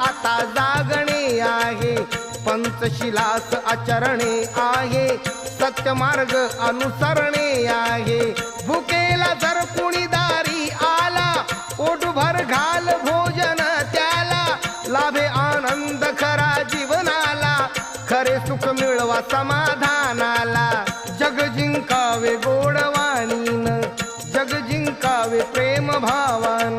आता जागणे आहे. पंचशिलास आचरणे आहे. सत्य मार्ग अनुसरणे आहे. भुकेला जर कुणी दारी आला ओटभर घाल भोजन त्याला. लाभे आनंद खरा जीवनाला खरे सुख मिळवा समाधानाला. जग जिंकावे गोडवाणीन जग जिंकावे प्रेम भावान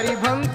हरि भंते